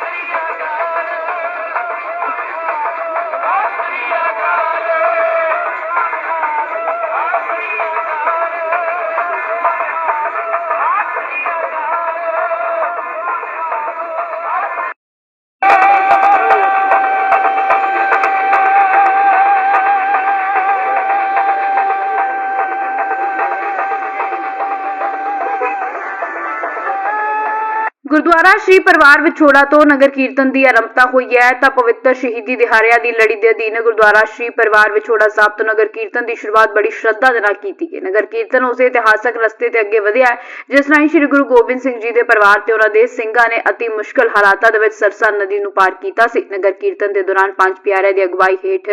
சரியாக ਗੁਰਦੁਆਰਾ ਸ਼੍ਰੀ ਪਰਿਵਾਰ ਵਿਛੋੜਾ ਤੋਂ ਨਗਰ ਕੀਰਤਨ ਦੀ ਆਰੰਭਤਾ ਹੋਈ ਹੈ, ਤਾਂ ਪਵਿੱਤਰ ਸ਼ਹੀਦੀ ਦਿਹਾੜਿਆਂ ਦੀ ਲੜੀ ਦੇ ਅਧੀਨ ਗੁਰਦੁਆਰਾ ਸ਼੍ਰੀ ਪਰਿਵਾਰ ਵਿਛੋੜਾ ਸਾਹਿਬ ਤੋਂ ਨਗਰ ਕੀਰਤਨ ਦੀ ਸ਼ੁਰੂਆਤ ਬੜੀ ਸ਼ਰਧਾ ਦੇ ਨਾਲ ਕੀਤੀ ਗਈ। ਨਗਰ ਕੀਰਤਨ ਉਸੇ ਇਤਿਹਾਸਕ ਰਸਤੇ ਤੇ ਅੱਗੇ ਵਧਿਆ ਜਿਸ ਰਾਹੀਂ ਸ਼੍ਰੀ ਗੁਰੂ ਗੋਬਿੰਦ ਸਿੰਘ ਜੀ ਦੇ ਪਰਿਵਾਰ ਤੇ ਉਹਨਾਂ ਦੇ ਸਿੰਘਾਂ ਨੇ ਅਤੀ ਮੁਸ਼ਕਲ ਹਾਲਾਤਾਂ ਦੇ ਵਿੱਚ ਸਰਸਾ ਨਦੀ ਨੂੰ ਪਾਰ ਕੀਤਾ ਸੀ। ਨਗਰ ਕੀਰਤਨ ਦੇ ਦੌਰਾਨ ਪੰਜ ਪਿਆਰਿਆਂ ਦੀ ਅਗਵਾਈ ਹੇਠ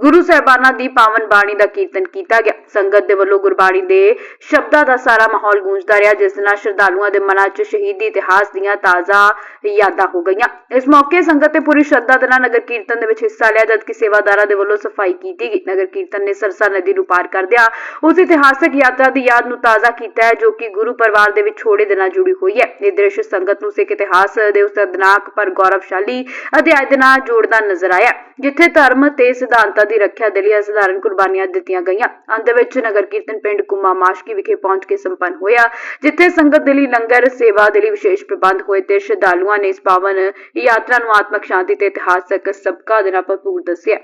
ਗੁਰੂ ਸਾਹਿਬਾਨਾਂ ਦੀ ਪਾਵਨ ਬਾਣੀ ਦਾ ਕੀਰਤਨ ਕੀਤਾ ਗਿਆ। ਸੰਗਤ ਦੇ ਵੱਲੋਂ ਗੁਰਬਾਣੀ ਦੇ ਸ਼ਬਦਾਂ ਦਾ ਸਾਰਾ ਮਾਹੌਲ ਗੂੰਜਦਾ ਰਿਹਾ, ਜਿਸ ਨਾਲ ਸ਼ਰਧਾਲੂਆਂ ਦੇ ਮਨਾਂ 'ਚ ਸ਼ਹੀਦੀ ਇਤਿਹਾਸ ਦੀਆਂ ਤਾਜ਼ਾ ਯਾਦਾਂ ਹੋ ਗਈਆਂ। ਇਸ ਮੌਕੇ ਸੰਗਤ ਤੇ ਪੂਰੀ ਸ਼ਰਧਾ ਦੇ ਨਾਲ ਨਗਰ ਕੀਰਤਨ ਦੇ ਵਿੱਚ ਹਿੱਸਾ ਲਿਆ, ਜਦਕਿ ਸੇਵਾਦਾਰਾਂ ਦੇ ਵੱਲੋਂ ਸਫ਼ਾਈ ਕੀਤੀ ਗਈ। ਨਗਰ ਕੀਰਤਨ ਨੇ ਸਰਸਾ ਨਦੀ ਨੂੰ ਪਾਰ ਕਰਦਿਆਂ ਉਸ ਇਤਿਹਾਸਕ ਯਾਤਰਾ ਦੀ ਯਾਦ ਨੂੰ ਤਾਜ਼ਾ ਕੀਤਾ ਹੈ, ਜੋ ਕਿ ਗੁਰੂ ਪਰਿਵਾਰ ਦੇ ਵਿਛੋੜੇ ਦੇ ਨਾਲ ਜੁੜੀ ਹੋਈ ਹੈ। ਇਹ ਦ੍ਰਿਸ਼ ਸੰਗਤ ਨੂੰ ਸਿੱਖ ਇਤਿਹਾਸ ਦੇ ਉਸ ਦਰਦਨਾਕ ਪਰ ਗੌਰਵਸ਼ਾਲੀ ਅਧਿਆਇ ਦੇ ਨਾਲ ਜੋੜਦਾ ਨਜ਼ਰ ਆਇਆ, ਜਿੱਥੇ ਧਰਮ ਤੇ ਸਿਧਾਂਤਾਂ ਦੀ ਰੱਖਿਆ ਦੇ ਲਈ ਅਸਾਧਾਰਨ ਕੁਰਬਾਨੀਆਂ ਦਿੱਤੀਆਂ ਗਈਆਂ। ਅੰਤ ਵਿੱਚ ਨਗਰ ਕੀਰਤਨ ਪਿੰਡ ਕੁਮਾ ਮਾਸ਼ਕੀ ਵਿਖੇ ਪਹੁੰਚ ਕੇ ਸੰਪੰਨ ਹੋਇਆ, ਜਿੱਥੇ ਸੰਗਤ ਦੇ ਲਈ ਲੰਗਰ ਸੇਵਾ ਦੇ ਲਈ ਵਿਸ਼ੇਸ਼ ਪ੍ਰਬੰਧ ਹੋਏ ਤੇ ਸ਼ਰਧਾਲੂਆਂ ਨੇ ਇਸ ਪਾਵਨ ਯਾਤਰਾ ਨੂੰ ਆਤਮਿਕ ਸ਼ਾਂਤੀ ਤੇ ਇਤਿਹਾਸਕ ਸਬਕਾ ਦੇ ਨਾਲ ਭਰਪੂਰ ਦੱਸਿਆ।